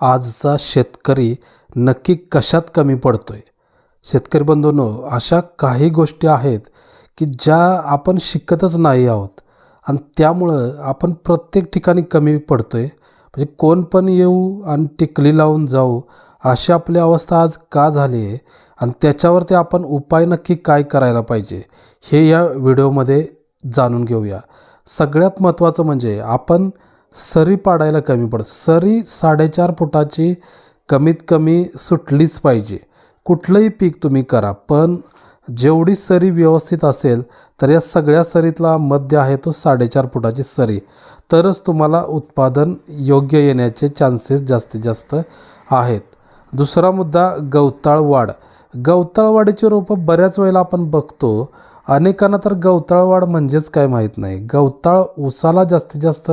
आजचा शेतकरी नक्की कशात कमी पडतो आहे शेतकरी बंधूंनो अशा काही गोष्टी आहेत की ज्या आपण शिकतच नाही आहोत आणि त्यामुळं आपण प्रत्येक ठिकाणी कमी पडतो आहे म्हणजे कोण पण येऊ आणि टिकली लावून जाऊ अशी आपली अवस्था आज का झाली आहे? आणि त्याच्यावरती आपण उपाय नक्की काय करायला पाहिजे हे या व्हिडिओमध्ये जाणून घेऊया. सगळ्यात महत्त्वाचं म्हणजे आपण सरी पाडायला कमी पडत. सरी साडेचार फुटाची कमीत कमी सुटलीच पाहिजे. कुठलंही पीक तुम्ही करा पण जेवढी सरी व्यवस्थित असेल तर या सगळ्या सरीतला मध्य आहे तो साडेचार फुटाची सरी. तरच तुम्हाला उत्पादन योग्य येण्याचे चान्सेस जास्तीत जास्त आहेत. दुसरा मुद्दा गवताळ वाढ. गवताळ वाढीची रोपं बऱ्याच वेळेला आपण बघतो अनेकांना तर गवताळ वाढ म्हणजेच काय माहीत नाही. गवताळ ऊसाला जास्तीत जास्त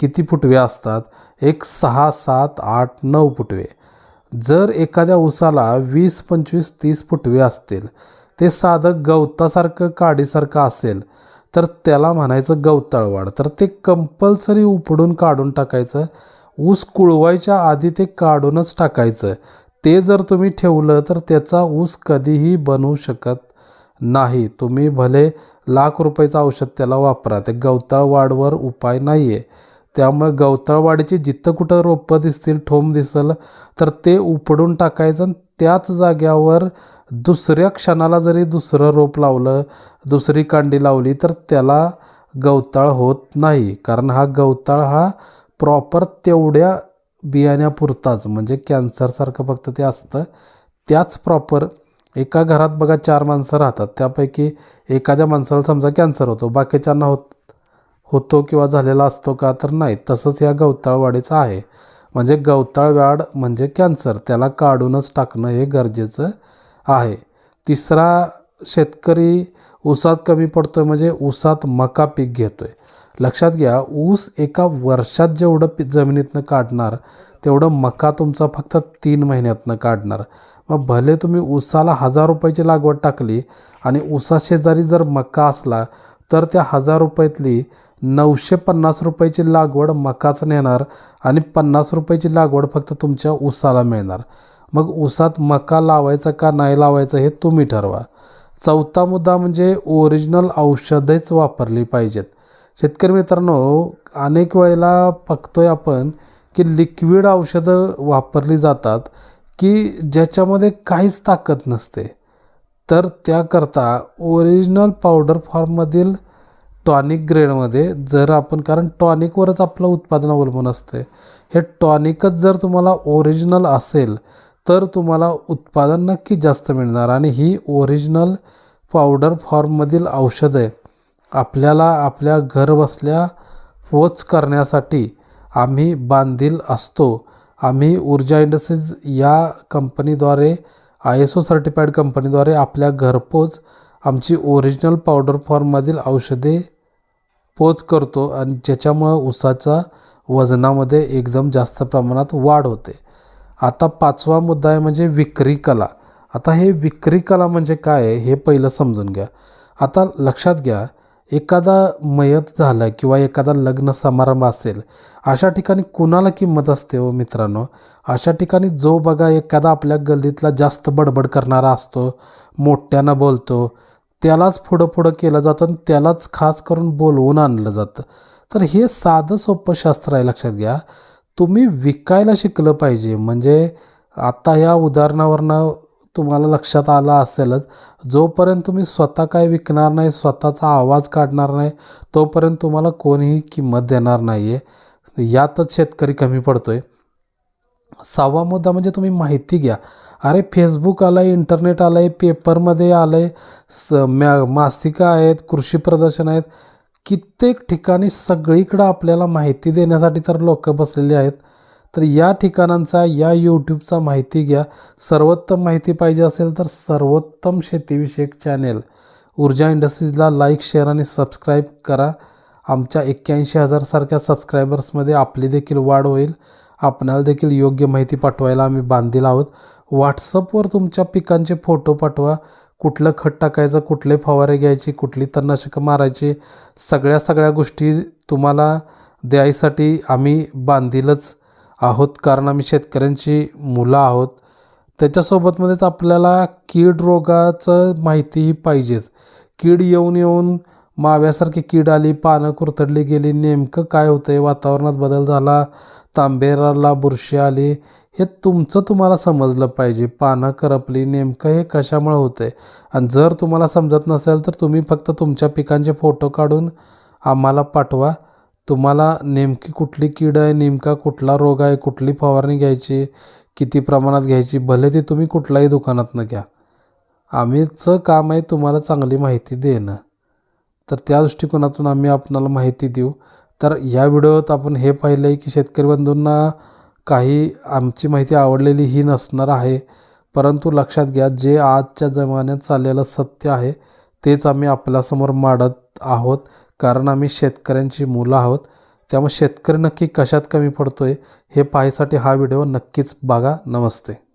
किती फुटवे असतात? एक सहा सात आठ नऊ फुटवे. जर एखाद्या ऊसाला वीस पंचवीस तीस फुटवे असतील ते साधं गवतासारखं काडीसारखं असेल तर त्याला म्हणायचं गवताळ वाढ. तर ते कंपल्सरी उपडून काढून टाकायचं. ऊस कुळवायच्या आधी ते काढूनच टाकायचं. ते जर तुम्ही ठेवलं तर त्याचा ऊस कधीही बनवू शकत नाही तुम्ही भले लाख रुपयाचं औषध त्याला वापरा ते गवताळ वाढवर उपाय नाही आहे त्यामुळे गवताळवाडीची जिथं कुठं रोपं दिसतील ठोंब दिसल तर ते उपडून टाकायचं आणि त्याच जाग्यावर दुसऱ्या क्षणाला जरी दुसरं रोप लावलं दुसरी कांडी लावली तर त्याला गवताळ होत नाही. कारण हा गवताळ हा प्रॉपर तेवढ्या बियाण्यापुरताच म्हणजे कॅन्सरसारखं फक्त ते असतं त्याच प्रॉपर एका घरात बघा चार माणसं राहतात. त्यापैकी एखाद्या माणसाला समजा कॅन्सर होतो. बाकीच्यांना होत होतो किंवा झालेला असतो का तर नाही. तसंच या गवताळवाडीचं आहे. म्हणजे गवताळ वाढ म्हणजे कॅन्सर त्याला काढूनच टाकणं हे गरजेचं आहे. तिसरा शेतकरी ऊसात कमी पडतो आहे म्हणजे ऊसात मका पीक घेतो आहे लक्षात घ्या ऊस एका वर्षात जेवढं पी जमिनीतनं काढणार तेवढं मका तुमचा फक्त तीन महिन्यातनं काढणार. मग भले तुम्ही ऊसाला हजार रुपयाची लागवड टाकली आणि ऊसा शेजारी जर मका असला तर त्या हजार रुपयातली नऊशे पन्नास रुपयाची लागवड मकाच नेणार आणि पन्नास रुपयाची लागवड फक्त तुमच्या ऊसाला मिळणार. मग ऊसात मका लावायचा का नाही लावायचं हे तुम्ही ठरवा. चौथा मुद्दा म्हणजे ओरिजिनल औषधेच वापरली पाहिजेत. शेतकरी मित्रांनो अनेक वेळेला बघतोय आपण की लिक्विड औषधं वापरली जातात की ज्याच्यामध्ये काहीच ताकद नसते. तर त्याकरता ओरिजिनल पावडर फॉर्ममधील टॉनिक ग्रेडमध्ये जर आपण कारण टॉनिकवरच आपलं उत्पादन अवलंबून असते. हे टॉनिकच जर तुम्हाला ओरिजिनल असेल तर तुम्हाला उत्पादन नक्की जास्त मिळणार आणि ही ओरिजिनल पावडर फॉर्ममधील औषधं आपल्याला आपल्या घर बसल्या पोच करण्यासाठी आम्ही बांधील असतो. आम्ही ऊर्जा इंडस्ट्रीज या कंपनीद्वारे आय एस ओ सर्टिफाईड कंपनीद्वारे आपल्या घरपोच आमची ओरिजिनल पावडर फॉर्ममधील औषधे पोच करतो आणि ज्याच्यामुळं ऊसाचा वजनामध्ये एकदम जास्त प्रमाणात वाढ होते. आता पाचवा मुद्दा आहे म्हणजे विक्री कला. आता हे विक्री कला म्हणजे काय आहे हे पहिलं समजून घ्या. आता लक्षात घ्या एखादा मयत झालं किंवा एखादा लग्न समारंभ असेल अशा ठिकाणी कुणाला किंमत असते हो मित्रांनो? अशा ठिकाणी जो बघा एखादा आपल्या गल्लीतला जास्त बडबड करणारा असतो मोठ्यानं बोलतो त्यालाच पुढं पुढं केलं जातं आणि त्यालाच खास करून बोलवून आणलं जातं. तर हे साधं सोपं शास्त्र आहे लक्षात घ्या. तुम्ही विकायला शिकलं पाहिजे. म्हणजे आता ह्या उदाहरणावरनं तुम्हाला लक्षात आलं असेलच जोपर्यंत तुम्ही स्वतः काय विकणार नाही स्वतःचा आवाज काढणार नाही तोपर्यंत तुम्हाला कोणीही किंमत देणार नाही आहे यातच शेतकरी कमी पडतो आहे सहावा मुद्दा म्हणजे तुम्ही माहिती घ्या. अरे फेसबुक आलं आहे इंटरनेट आलं आहे पेपरमध्ये आलं आहे स मॅ मासिकं आहेत कृषी प्रदर्शन आहेत. कित्येक ठिकाणी सगळीकडं आपल्याला माहिती देण्यासाठी तर लोक बसलेली आहेत. तर या ठिकाणांचा या यूट्यूबचा माहिती घ्या. सर्वोत्तम माहिती पाहिजे असेल तर सर्वोत्तम शेतीविषयक चॅनेल ऊर्जा इंडस्ट्रीजला लाईक शेअर आणि सबस्क्राईब करा. आमच्या एक्क्याऐंशी हजारसारख्या सबस्क्रायबर्समध्ये आपली देखील वाढ होईल. आपणाला देखील योग्य माहिती पाठवायला आम्ही बांधील आहोत. व्हॉट्सअपवर तुमच्या पिकांचे फोटो पाठवा. कुठलं खत टाकायचं कुठले फवारे घ्यायची कुठली तणनाशकं मारायची सगळ्या सगळ्या गोष्टी तुम्हाला द्यायसाठी आम्ही बांधीलच. आहोत कारण आम्ही शेतकऱ्यांची मुलं आहोत. त्याच्यासोबतमध्येच आपल्याला कीड रोगाचं माहितीही पाहिजेच. कीड येऊन येऊन माव्यासारखी कीड आली पानं कुरतडली गेली नेमकं काय होतं आहे वातावरणात बदल झाला तांबेराला बुरशी आली हे तुमचं तुम्हाला समजलं पाहिजे. पानं करपली नेमकं हे कशामुळे होतं आहे आणि जर तुम्हाला समजत नसेल तर तुम्ही फक्त तुमच्या पिकांचे फोटो काढून आम्हाला पाठवा. तुम्हाला नेमकी कुठली कीड आहे नेमका कुठला रोग आहे कुठली फवारणी घ्यायची किती प्रमाणात घ्यायची भले ती तुम्ही कुठल्याही दुकानातनं घ्या. आम्हीचं काम आहे तुम्हाला चांगली माहिती देणं. तर त्या दृष्टिकोनातून आम्ही आपणाला माहिती देऊ. तर या व्हिडिओत आपण हे पाहिलं आहे की शेतकरी बंधूंना काही आमची माहिती आवडलेली ही नसणार आहे. परंतु लक्षात घ्या जे आजच्या जमान्यात चाललेलं सत्य आहे तेच आम्ही आपल्यासमोर मांडत आहोत. कारण आम्ही शेतकऱ्यांची मुलं आहोत. त्यामुळे शेतकरी नक्की कशात कमी पडतो आहे हे पाहायसाठी हा व्हिडिओ नक्कीच बघा. नमस्ते.